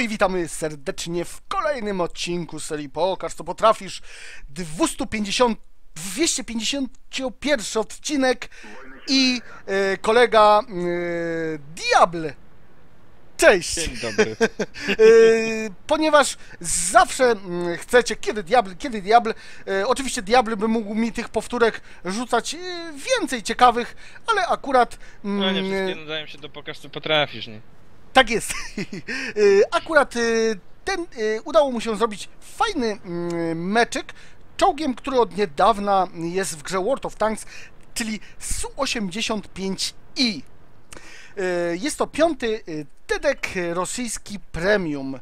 I witamy serdecznie w kolejnym odcinku serii Pokaż co potrafisz. 250, 251 odcinek i e, kolega e, Diable. Cześć! Dzień dobry. E, ponieważ zawsze mm, chcecie, kiedy Diablo, kiedy Diablo, e, oczywiście Diablo by mógł mi tych powtórek rzucać więcej ciekawych, ale akurat... No nie mm, wszystkie nadają się do pokaż co potrafisz, nie? Tak jest. Y, Akurat y, ten y, udało mu się zrobić fajny mm, meczyk czołgiem, który od niedawna jest w grze World of Tanks, czyli Su-85i. Y, Jest to piąty Tedek rosyjski premium,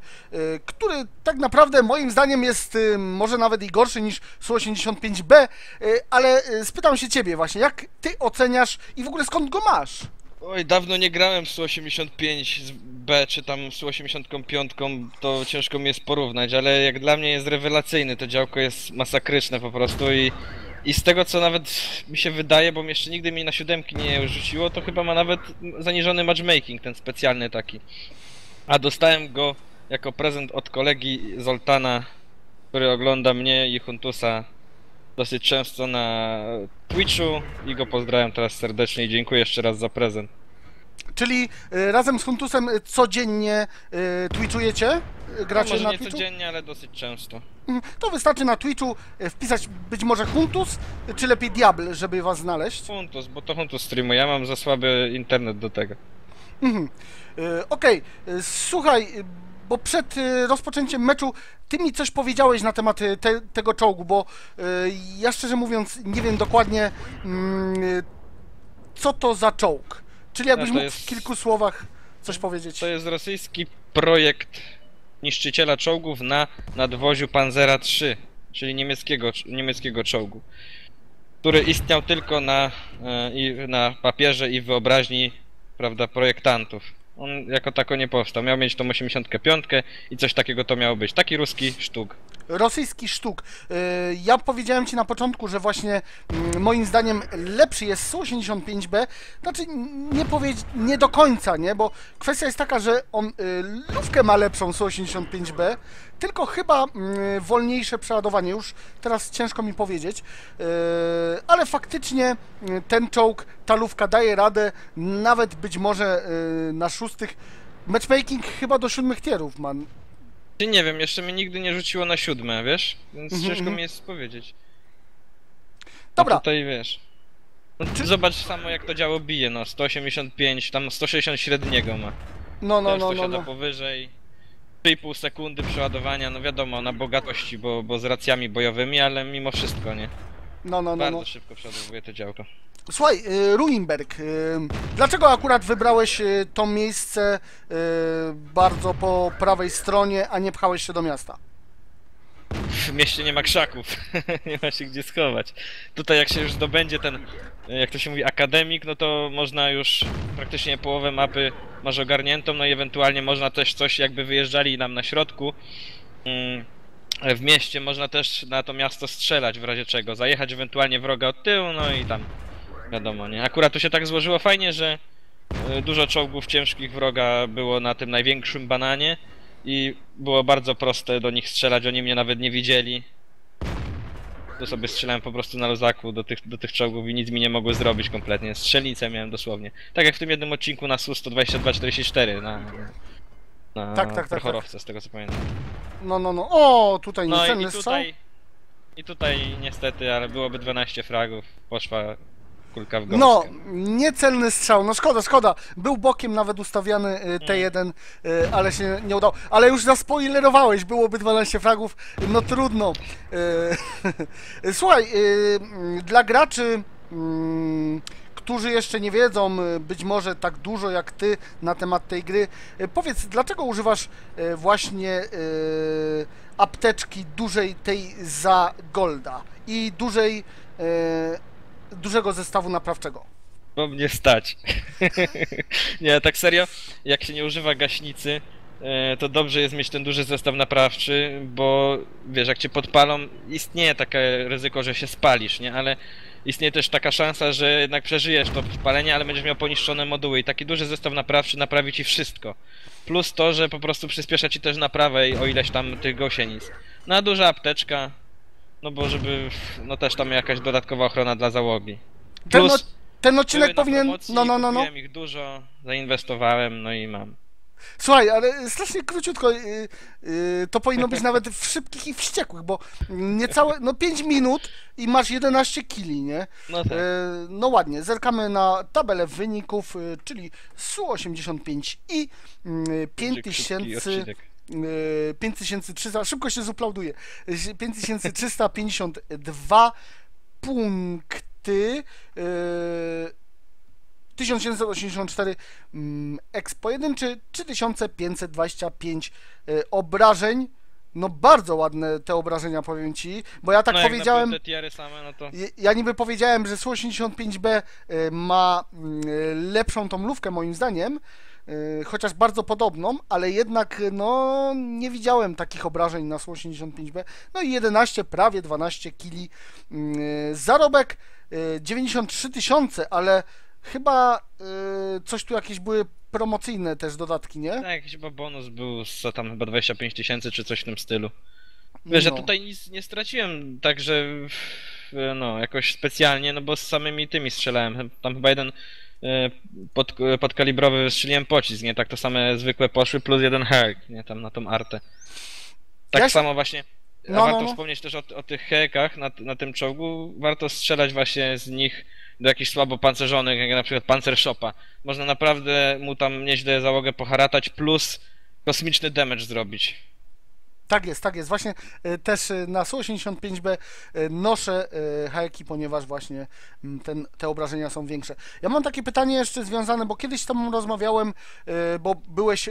który tak naprawdę moim zdaniem jest może nawet i gorszy niż Su-85B, y, ale spytam się ciebie właśnie, jak ty oceniasz i w ogóle skąd go masz? Oj, dawno nie grałem z Su-85 z B czy tam z Su-85, to ciężko mi jest porównać, ale jak dla mnie jest rewelacyjny, to działko jest masakryczne po prostu i, i z tego co nawet mi się wydaje, bo jeszcze nigdy mi na siódemki nie rzuciło, to chyba ma nawet zaniżony matchmaking, ten specjalny taki. A dostałem go jako prezent od kolegi Zoltana, który ogląda mnie i Huntusa dosyć często na Twitchu i go pozdrawiam teraz serdecznie i dziękuję jeszcze raz za prezent. Czyli y, razem z Huntusem y, codziennie y, twitchujecie? Y, Gracie no, może na nie Twitchu? codziennie, ale dosyć często. Mhm. To wystarczy na Twitchu y, wpisać być może Huntus, czy lepiej Diable, żeby was znaleźć. Huntus, bo to Huntus streamuje, ja mam za słaby internet do tego. Mhm. Okej, słuchaj, bo przed y, rozpoczęciem meczu ty mi coś powiedziałeś na temat y, te, tego czołgu, bo y, ja szczerze mówiąc nie wiem dokładnie mm, co to za czołg. Czyli jakbyś to mógł jest- w kilku słowach coś powiedzieć. To jest rosyjski projekt niszczyciela czołgów na nadwoziu Panzera III, czyli niemieckiego, niemieckiego czołgu, który istniał tylko na, na papierze i wyobraźni prawda, projektantów. On jako tako nie powstał. Miał mieć tą 85 i coś takiego to miało być. Taki ruski sztuk. Rosyjski sztuk. Y, Ja powiedziałem Ci na początku, że właśnie mm, moim zdaniem lepszy jest Su-85B. Znaczy nie powiedzieć, nie do końca, nie? Bo kwestia jest taka, że on y, lufkę ma lepszą Su-85B, tylko chyba mm, wolniejsze przeładowanie. Już teraz ciężko mi powiedzieć. Y, Ale faktycznie ten czołg, ta lufka daje radę, nawet być może na szóstych. Matchmaking chyba do siódmych tierów ma. Czy nie wiem, jeszcze mnie nigdy nie rzuciło na siódme, wiesz? Więc Mhm, ciężko mhm. mi jest powiedzieć. Dobra. No tutaj wiesz. No, Czy- Zobacz samo jak to działo bije, no 185, tam 160 średniego ma. No, no, no, no, siada no. powyżej. 3,5 sekundy przeładowania, no wiadomo, na bogatości, bo, bo z racjami bojowymi, ale mimo wszystko, nie? No, no, no, Bardzo no. szybko przeładowuje to działko. Słuchaj, y, Ruinberg, y, dlaczego akurat wybrałeś y, to miejsce bardzo po prawej stronie, a nie pchałeś się do miasta? W mieście nie ma krzaków, nie ma się gdzie schować. Tutaj jak się już zdobędzie ten, jak to się mówi, akademik, no to można już praktycznie połowę mapy masz ogarniętą, no i ewentualnie można też coś, jakby wyjeżdżali nam na środku, mm, w mieście można też na to miasto strzelać w razie czego, zajechać ewentualnie wroga od tyłu, no i tam wiadomo, nie? Akurat tu się tak złożyło fajnie, że y, dużo czołgów ciężkich wroga było na tym największym bananie i było bardzo proste do nich strzelać, oni mnie nawet nie widzieli. Tu sobie strzelałem po prostu na luzaku do tych, do tych czołgów i nic mi nie mogły zrobić kompletnie. Strzelnicę miałem dosłownie. Tak jak w tym jednym odcinku na SU-122-44 na, na Tak, tak, tak, Prochorowce, z tego co pamiętam. No, no, no. O, tutaj No i, tutaj... I tutaj niestety, ale byłoby 12 fragów. Poszła kulka w gąskę. No, niecelny strzał, no szkoda, szkoda. Był bokiem nawet ustawiany y, T1, y, ale się nie udało. Ale już zaspoilerowałeś, byłoby 12 fragów, no trudno. Y, Słuchaj, y, mm, dla graczy, mm, którzy jeszcze nie wiedzą y, być może tak dużo jak ty na temat tej gry, y, powiedz, dlaczego używasz y, właśnie apteczki dużej tej za Golda i dużej dużego zestawu naprawczego. Bo mnie stać. nie, tak serio, jak się nie używa gaśnicy, e, to dobrze jest mieć ten duży zestaw naprawczy, bo wiesz, jak cię podpalą, istnieje takie ryzyko, że się spalisz, nie? Ale istnieje też taka szansa, że jednak przeżyjesz to palenie, ale będziesz miał poniszczone moduły i taki duży zestaw naprawczy naprawi ci wszystko. Plus to, że po prostu przyspiesza ci też naprawę i- o ileś tam tych gąsienic. No a duża apteczka, no bo żeby, no też tam jakaś dodatkowa ochrona dla załogi. Ten, Plus o, ten odcinek powinien. promocji, No, no, no, no. ich dużo, zainwestowałem, no i mam. Słuchaj, ale strasznie króciutko, y, y, to powinno być nawet w szybkich i wściekłych, bo niecałe, no 5 minut i masz 11 kili, nie? No tak. E, No ładnie, zerkamy na tabelę wyników, y, czyli Su-85 i mm, Będzie krótki 5000, odcinek. y, 5300, szybko się zuplauduje, 5352 punkty, y, 1784 mm, expo 1 czy 3525 y, obrażeń. No bardzo ładne te obrażenia, powiem ci, bo ja tak no, powiedziałem... same, no to... Ja niby powiedziałem, że Su-85B y, ma mm, y, lepszą tą lówkę moim zdaniem, y, chociaż bardzo podobną, ale jednak no nie widziałem takich obrażeń na Su-85B. No i 11, prawie 12 kili. y, Zarobek y, 93 tysiące, ale chyba y, coś tu jakieś były promocyjne też dodatki, nie? Tak, chyba bonus był, co tam chyba 25 tysięcy czy coś w tym stylu. Wiesz, że No. tutaj nic nie straciłem, także w- no, jakoś specjalnie, no bo z samymi tymi strzelałem. Tam chyba jeden e, pod, podkalibrowy wystrzeliłem pocisk, nie? Tak to same zwykłe poszły, plus jeden herk, nie? Tam na tą artę. Tak Ja samo właśnie. No, no, warto no. wspomnieć też o, o tych hekach na, na tym czołgu. Warto strzelać właśnie z nich do jakichś słabo pancerzonych, jak na przykład Panzershopa. Można naprawdę mu tam nieźle załogę poharatać, plus kosmiczny damage zrobić. Tak jest, tak jest. Właśnie e, też e, na Su-85B e, noszę hajki, ponieważ właśnie mm, ten, te obrażenia są większe. Ja mam takie pytanie jeszcze związane, bo kiedyś z Tobą rozmawiałem, bo byłeś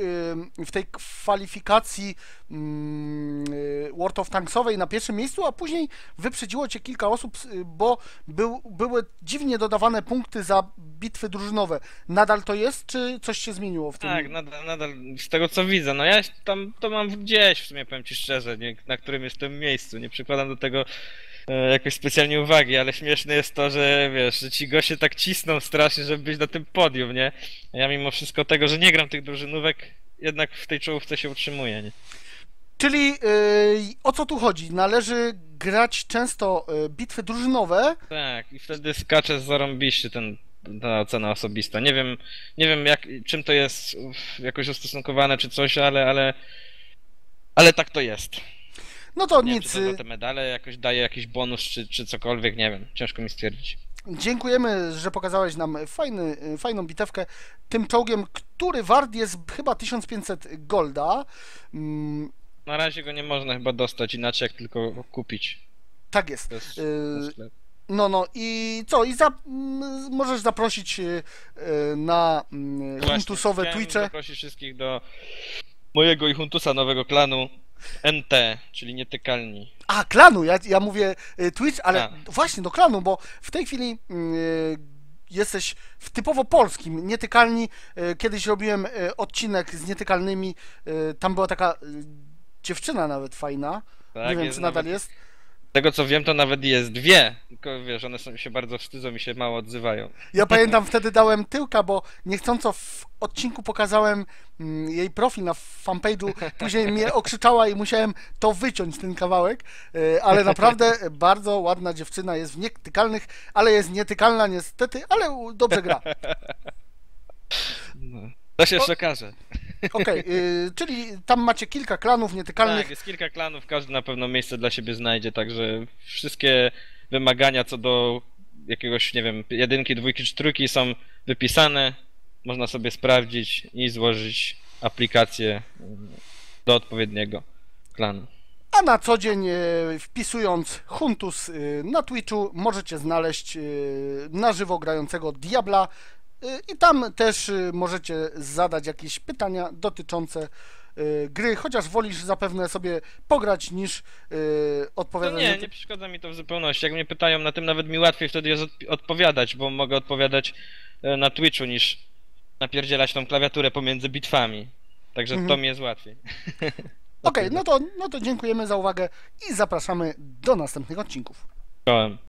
w tej kwalifikacji mm, World of Tanksowej na pierwszym miejscu, a później wyprzedziło Cię kilka osób, był, był, były dziwnie dodawane punkty za bitwy drużynowe. Nadal to jest, czy coś się zmieniło w tym? Tak, nadal, nadal z tego co widzę, no ja tam to mam gdzieś w sumie powiem ci szczerze, nie, na którym jestem miejscu, nie przykładam do tego e, jakoś specjalnie uwagi, ale śmieszne jest to, że wiesz, że ci goście tak cisną strasznie, żeby być na tym podium, nie? A ja mimo wszystko tego, że nie gram tych drużynówek, jednak w tej czołówce się utrzymuję, nie? Czyli yy, o co tu chodzi? Należy grać często yy, bitwy drużynowe. Tak, i wtedy skacze zarąbiście ten ta ocena osobista. Nie wiem, nie wiem jak, czym to jest jakoś ustosunkowane czy coś, ale, ale, ale tak to jest. No to Nie wiem, nic. czy to y, te medale jakoś daje jakiś bonus, czy, czy cokolwiek, nie wiem. Ciężko mi stwierdzić. Dziękujemy, że pokazałeś nam fajny, y, fajną bitewkę tym czołgiem, który wart jest chyba 1500 golda. Mm, Na razie go nie można chyba dostać inaczej, jak tylko kupić. tak jest. Sklep. No, no i co? I za, możesz zaprosić y, y, na mm, Właśnie, Huntusowe Twitche. zaprosić wszystkich do mojego i Huntusa nowego klanu NT, czyli Nietykalni. A, klanu, ja, ja mówię y, Twitch, ale A. właśnie do klanu, bo w tej chwili y, jesteś w typowo polskim, nietykalni. Y, kiedyś robiłem odcinek z nietykalnymi, tam była taka dziewczyna nawet fajna, Tak, nie wiem czy nadal nawet- jest. Z tego co wiem, to nawet jest dwie. Tylko wiesz, one są, się bardzo wstydzą i się mało odzywają. Ja pamiętam wtedy dałem tyłka, bo niechcąco w odcinku pokazałem mm, jej profil na fanpage'u, później mnie okrzyczała i musiałem to wyciąć, ten kawałek, y, ale naprawdę bardzo ładna dziewczyna jest w nietykalnych, ale jest nietykalna niestety, ale dobrze gra. No. To się jeszcze okaże. Okej, y, czyli tam macie kilka klanów nietykalnych. Tak, jest kilka klanów, każdy na pewno miejsce dla siebie znajdzie, także wszystkie wymagania co do jakiegoś, nie wiem, jedynki, dwójki czy trójki są wypisane. Można sobie sprawdzić i złożyć aplikację mm, do odpowiedniego klanu. A na co dzień e, wpisując Huntus e, na Twitchu możecie znaleźć e, na żywo grającego Diabla i tam też e, możecie zadać jakieś pytania dotyczące e, gry, chociaż wolisz zapewne sobie pograć niż No odpowiadać nie, na nie przeszkadza mi to w zupełności. Jak mnie pytają na tym, nawet mi łatwiej wtedy jest odp- odpowiadać, bo mogę odpowiadać e, na Twitchu niż napierdzielać tą klawiaturę pomiędzy bitwami. Także Mhm. to mi jest łatwiej. Okej, no to, no to dziękujemy za uwagę i zapraszamy do następnych odcinków. Czołem.